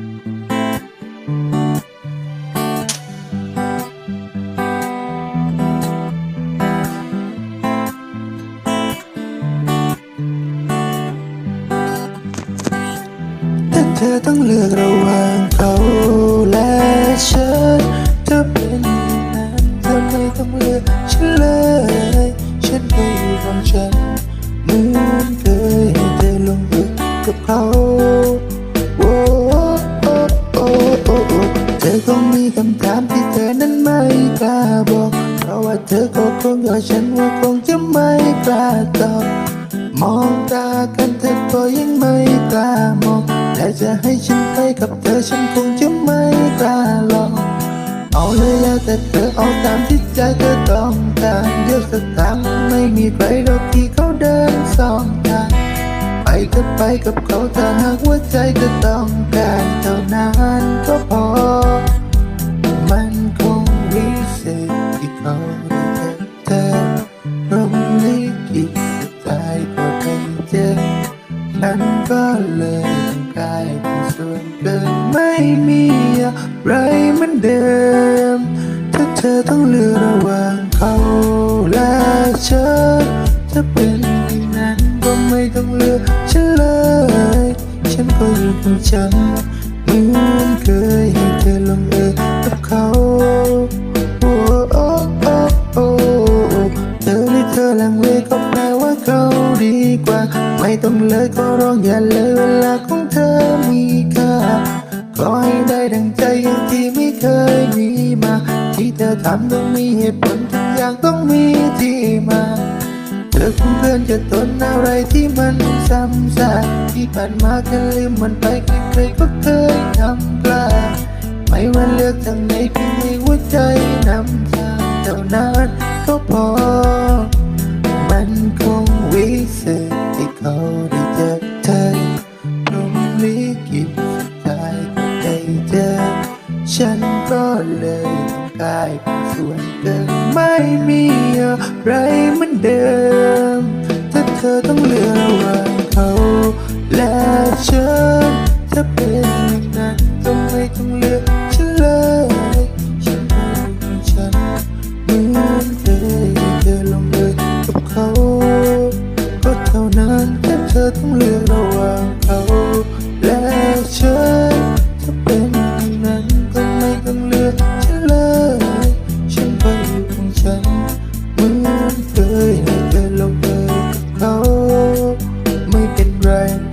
แต่เธอต้องเลือกระหว่างเขาและ คำถามที่เธอนั้นไม่กล้าบอก เพราะว่าเธอก็คงกับฉันว่าคงจะไม่กล้าตอบ มองตากันเธอก็ยังไม่กล้ามองแต่จะให้ฉันไปกับเธอฉันคงจะไม่กล้าลองเอาเลยแล้วแต่เธอเอาตามที่ใจเธอต้องการเดี๋ยวสักทางไม่มีใครหรอกที่เขาเดินสองทางไปก็ไปกับเขาถ้าหากว่าใจเธอต้องการ ได้เจอเธอพรหมลิขิตสุดท้ายก็ได้เจอฉันก็เลยต้งกลายเป็นส่วนเกินไม่มีอะไรเหมือนเดิม ถ้าเธอต้องเลือกระหว่างเขาและฉันจะเป็นอย่างนั้นก็ไม่ต้องเลือกฉันเลย ฉันก็อยู่ของฉัน ไม่ต้องเลยก็ร้องอย่าเลยเวลาของเธอมีค่าขอให้ได้ดังใจอย่างที่ไม่เคยมีมา ที่เธอทำต้องมีเหตุผลทุกอย่างต้องมีที่มาเธอคงเพื่อนจะทนอะไรที่มันซ้ำซากที่ผ่านมาแค่ลืมมันไปใครๆก็เคยทำพลาดไม่ว่าเลือกทางไหนเพียงให้หัวใจนำทางเท่านั้น กลาส่วนเดิมไม่มีอะไรเหมือนเดิม ถ้าเธอต้องเลือกระหว่างเขา และฉันจะเป็นอย่างนั้นทำไมต้องเลือกฉันเลยฉันไม่เป็ฉันเหมือนเธอเธอลงเลยกับเขา ก็เท่านั้นแต่เธอต้องเลือกระหว่างเขา straight